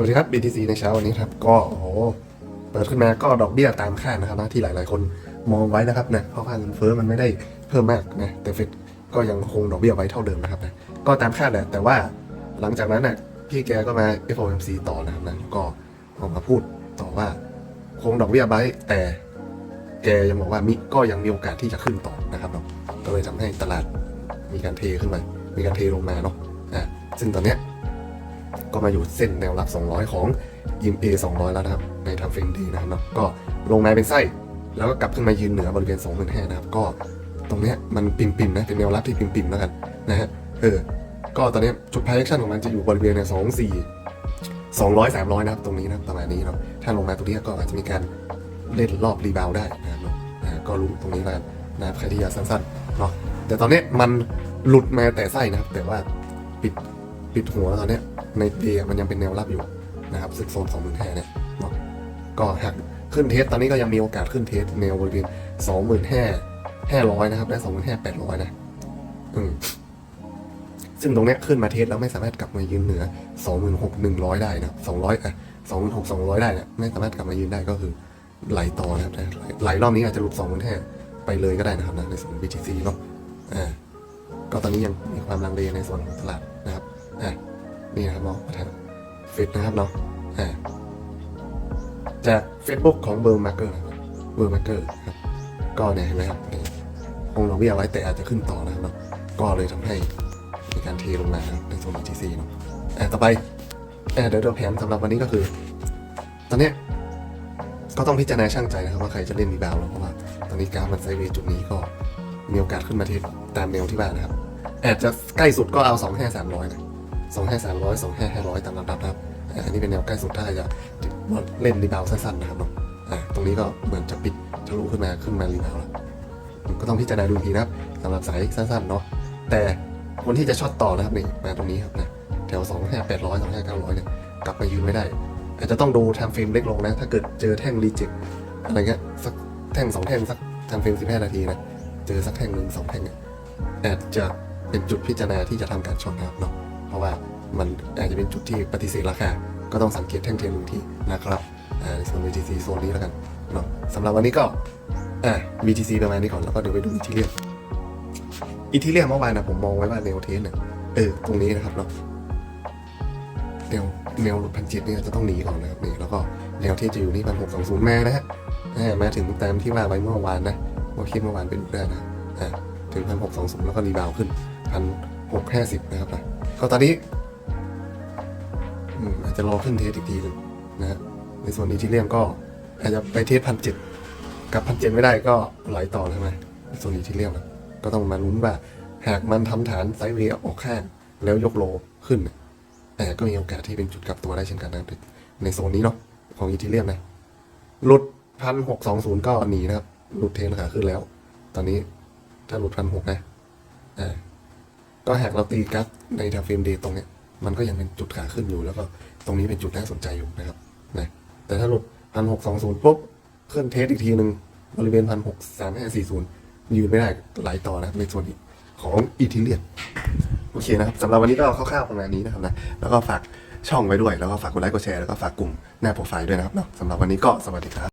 วัสดีครับ BTC ในเช้าวันนี้ครับ ก็โอ้โหเปิดขึ้นมาก็ดอกเบี้ยตามคาดนะครับนะที่หลาย ๆ คนมองไว้นะครับนะเพราะว่าเงินเฟ้อมันไม่ได้เพิ่มมากนะแต่เฟดก็ยังคงดอกเบี้ยไว้เท่าเดิมนะครับนะก็ตามคาดแหละแต่ว่าหลังจากนั้นน่ะพี่แกก็มา FOMC ต่อนะครับนะก็ออกมาพูดต่อว่าคงดอกเบี้ยไว้แต่แกยังบอกว่ามิก็ยังมีโอกาสที่จะขึ้นต่อนะครับเนาะก็เลยทำให้ตลาดมีการเทขึ้นมา มีการเทลงมาเนาะอ่าซึ่งตอนเนี้ย ก็มาอยู่เส้นแนวรับ200 ของ EMA 200 แล้วนะครับ ในทำเฟรมดีนะครับเนาะก็ลงมาเป็นไส้แล้วก็กลับขึ้นมายืนเหนือบริเวณ25,000นะครับ ก็ตรงเนี้ยมันปิ่มๆนะเป็นแนวรับที่ปิ่มๆแล้วกันนะฮะเออก็ตอนนี้จุด projection ของมันจะอยู่บริเวณเนี่ย24 200 300 นะครับ ตรงนี้นะประมาณนี้เนาะถ้าลงมาตรงนี้ก็อาจจะมีการเล่นรอบรีบาวได้นะครับเนาะก็รู้ตรงนี้แล้วกันนะครับใครที่อยากสั้นๆเนาะแต่ตอนนี้มันหลุดมาแต่ไส้นะครับ แต่ว่าปิดปิดหัวตอนนี้ ในเดย์มันยังเป็นแนวรับอยู่นะครับซึ่งโซนสองหมื่นห้าเนี่ยเนาะก็หักขึ้นเทสตอนนี้ก็ยังมีโอกาสขึ้นเทสแนวบริเวณสองหมื่นห้าห้าร้อยนะครับ และสองหมื่นห้าแปดร้อยนะ อืมซึ่งตรงเนี้ยขึ้นมาเทสแล้วไม่สามารถกลับมายืนเหนือสองหมื่นหกหนึ่งร้อยได้นะครับสองร้อยอะสองหมื่นหกสองร้อยได้เนี่ยไม่สามารถกลับมายืนได้ก็คือไหลต่อนะครับไหลรอบนี้อาจจะหลุดสองพันห้าไปเลยก็ได้นะครับนะในส่วน BTC เนาะอ่าก็ตอนนี้ยังมีความลังเลในส่วนของตลาดนะครับอ่า นี่นะครับเนาะประธานเฟดนะครับเนาะอ่าจาก Facebook ของเบอร์มาร์เกอร์เบอร์มาร์เกอร์ครับก็เนี่ยเห็นไหมครับคงดอกเบี้ยไว้แต่อาจจะขึ้นต่อนะครับเนาะก็เลยทำให้มีการเทลงมาในส่วน BTC เนาะอ่าต่อไปอ่าเดี๋ยวเราแผนสำหรับวันนี้ก็คือ ตอนเนี้ยก็ต้องพิจารณาช่างใจนะครับว่าใครจะเล่นรีบาวแล้วเพราะว่าตอนนี้กราฟมันไซเวย์จุดนี้ก็มีโอกาสขึ้นมาเทสตามแนวที่ว่านะครับอาจจะใกล้สุดก็เอา2 5 3 0 0นะ 2 5 3 0 0 2 5 500ตามลำดับนะครับอ่าอันนี้เป็นแนวใกล้สุดถ้าจะเล่นรีบาวสั้นๆนะครับเนาะอ่าตรงนี้ก็เหมือนจะปิดทะลุขึ้นมาขึ้นมารีบาวแล้วก็ต้องพิจารณาดูทีนะครับสำหรับสายสั้นๆเนาะแต่คนที่จะช็อตต่อนะครับนี่มาตรงนี้ครับนะแถว2 5 800 2 5 900เนี่ยกลับมายืนไม่ได้ อาจจะต้องดูทำเฟรมเล็กลงนะ ถ้าเกิดเจอแท่งรีเจ็คอะไรเงี้ยสักแท่งสองแท่งสักทำเฟรมสิบห้านาทีนะ เจอสักแท่งหนึ่งสองแท่งเนี่ยอาจจะเป็นจุดพิจารณาที่จะทำการช็อตนะครับเนาะ เพราะว่ามันอาจจะเป็นจุดที่ปฏิเสธราคา ก็ต้องสังเกตแท่งเทียนหนึ่งที่นะครับในส่วน BTC โซนนี้แล้วกันเนาะสำหรับวันนี้ก็อ่า BTC ประมาณนี้ก่อนแล้วก็เดี๋ยวไปดูอีทีเรียมอีทีเรียมเมื่อวานนะผมมองไว้ว่าแนวเทสเนี่ยเออตรงนี้นะครับเนาะแนวแนวหลุดพันเจ็ดเนี่ยจะต้องหนีก่อนนะครับนี่แล้วก็แนวเที่จะอยู่นี่พันหกสองศูนย์มานะฮะอ่ามาถึงตามที่ว่าไว้เมื่อวานนะว่าคิดเมื่อวานเป็นได้นะถึงพันหกสองศูนย์แล้วก็รีบาวขึ้นพันหกห้าสิบนะครับนะ ก็ตอนนี้อาจจะรอขึ้นเทสอีกทีหนึงนะฮะในส่วนนี้ที่เรียมก็อาจจะไปเทสพันเจ็ดกับพันเจ็ดไม่ได้ก็ไหลต่อใช่ไหมในส่วนนี้ที่เรียมก็ต้องมาลุ้นว่าหากมันทำฐานไซด์เวย์ออกข้างแล้วยกโลขึ้นแต่ก็มีโอกาสที่เป็นจุดกลับตัวได้เช่นกันนะในโซนนี้เนาะของอีทีเรียมนะหลุดพันหกสองศูนย์ก็หนีนะครับหลุดเทรนขาขึ้นแล้ว ตอนนี้ถ้าหลุดพันหกนะอ่า ก็หากเราตีกราฟในทาเฟรมเดย์ตรงเนี้ยมันก็ยังเป็นจุดขาขึ้นอยู่แล้วก็ตรงนี้เป็นจุดน่าสนใจอยู่นะครับนะแต่ถ้าหลุดพันหกสองศูนย์ปุ๊บขึ้นเทสอีกทีหนึ่งบริเวณพันหกสามห้าสี่ศูนย์ยืนไม่ได้ไหลต่อนะในส่วนนี้ของอีทีเรียมโอเคนะครับสำหรับวันนี้ก็คร่าวๆประมาณนี้นะครับนะแล้วก็ฝากช่องไว้ด้วย แล้วก็ฝากกดไลค์กดแชร์แล้วก็ฝากกลุ่มหน้าโปรไฟล์ด้วยนะครับเนาะสำหรับวันนี้ก็สวัสดีครับ